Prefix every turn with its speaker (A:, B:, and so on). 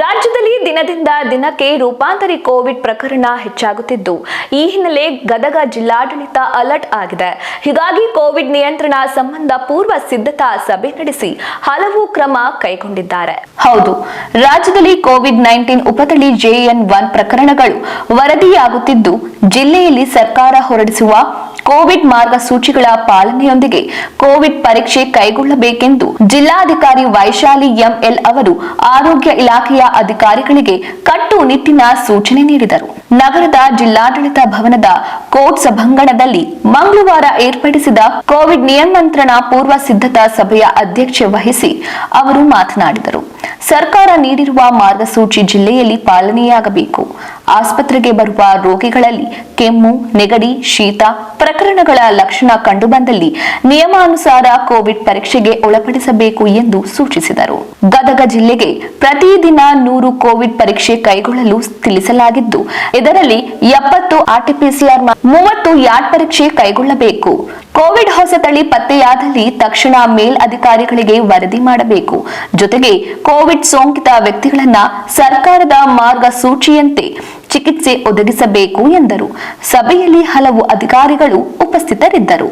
A: ರಾಜ್ಯದಲ್ಲಿ ದಿನದಿಂದ ದಿನಕ್ಕೆ ರೂಪಾಂತರಿ ಕೋವಿಡ್ ಪ್ರಕರಣ ಹೆಚ್ಚಾಗುತ್ತಿದ್ದು, ಈ ಹಿನ್ನೆಲೆ ಗದಗ ಜಿಲ್ಲಾಡಳಿತ ಅಲರ್ಟ್ ಆಗಿದೆ. ಹೀಗಾಗಿ ಕೋವಿಡ್ ನಿಯಂತ್ರಣ ಸಂಬಂಧ ಪೂರ್ವ ಸಿದ್ಧತಾ ಸಭೆ ನಡೆಸಿ ಹಲವು ಕ್ರಮ ಕೈಗೊಂಡಿದ್ದಾರೆ. ಹೌದು, ರಾಜ್ಯದಲ್ಲಿ ಕೋವಿಡ್ ನೈನ್ಟೀನ್ ಉಪತಳಿ ಜೆಎನ್ ಒನ್ ಪ್ರಕರಣಗಳು ವರದಿಯಾಗುತ್ತಿದ್ದು, ಜಿಲ್ಲೆಯಲ್ಲಿ ಸರ್ಕಾರ ಹೊರಡಿಸುವ ಕೋವಿಡ್ ಮಾರ್ಗಸೂಚಿಗಳ ಪಾಲನೆಯೊಂದಿಗೆ ಕೋವಿಡ್ ಪರೀಕ್ಷೆ ಕೈಗೊಳ್ಳಬೇಕೆಂದು ಜಿಲ್ಲಾಧಿಕಾರಿ ವೈಶಾಲಿ ಎಂಎಲ್ ಅವರು ಆರೋಗ್ಯ ಇಲಾಖೆಯ ಅಧಿಕಾರಿಗಳಿಗೆ ಕಟ್ಟುನಿಟ್ಟಿನ ಸೂಚನೆ ನೀಡಿದರು. ನಗರದ ಜಿಲ್ಲಾಡಳಿತ ಭವನದ ಕೋರ್ಟ್ ಸಭಾಂಗಣದಲ್ಲಿ ಮಂಗಳವಾರ ಏರ್ಪಡಿಸಿದ ಕೋವಿಡ್ ನಿಯಂತ್ರಣ ಪೂರ್ವ ಸಿದ್ಧತಾ ಸಭೆಯ ಅಧ್ಯಕ್ಷೆ ವಹಿಸಿ ಅವರು ಮಾತನಾಡಿದರು. ಸರ್ಕಾರ ನೀಡಿರುವ ಮಾರ್ಗಸೂಚಿ ಜಿಲ್ಲೆಯಲ್ಲಿ ಪಾಲನೆಯಾಗಬೇಕು. ಆಸ್ಪತ್ರೆಗೆ ಬರುವ ರೋಗಿಗಳಲ್ಲಿ ಕೆಮ್ಮು, ನೆಗಡಿ, ಶೀತ ಪ್ರಕರಣಗಳ ಲಕ್ಷಣ ಕಂಡುಬಂದಲ್ಲಿ ನಿಯಮಾನುಸಾರ ಕೋವಿಡ್ ಪರೀಕ್ಷೆಗೆ ಒಳಪಡಿಸಬೇಕು ಎಂದು ಸೂಚಿಸಿದರು. ಗದಗ ಜಿಲ್ಲೆಗೆ ಪ್ರತಿದಿನ ನೂರು ಕೋವಿಡ್ ಪರೀಕ್ಷೆ ಕೈಗೊಳ್ಳಲು ತಿಳಿಸಲಾಗಿದ್ದು, ಇದರಲ್ಲಿ ಎಪ್ಪತ್ತು ಆರ್ಟಿಪಿಸಿಆರ್ ಮೂವತ್ತು ಯಾಟ್ ಪರೀಕ್ಷೆ ಕೈಗೊಳ್ಳಬೇಕು. ಕೋವಿಡ್ ಹೊಸ ತಳಿ ಪತ್ತೆಯಾದಲ್ಲಿ ತಕ್ಷಣ ಮೇಲ್ ಅಧಿಕಾರಿಗಳಿಗೆ ವರದಿ ಮಾಡಬೇಕು. ಜೊತೆಗೆ ಕೋವಿಡ್ ಸೋಂಕಿತ ವ್ಯಕ್ತಿಗಳನ್ನ ಸರ್ಕಾರದ ಮಾರ್ಗಸೂಚಿಯಂತೆ ಚಿಕಿತ್ಸೆ ಒದಗಿಸಬೇಕು ಎಂದರು. ಸಭೆಯಲ್ಲಿ ಹಲವು ಅಧಿಕಾರಿಗಳು ಉಪಸ್ಥಿತರಿದ್ದರು.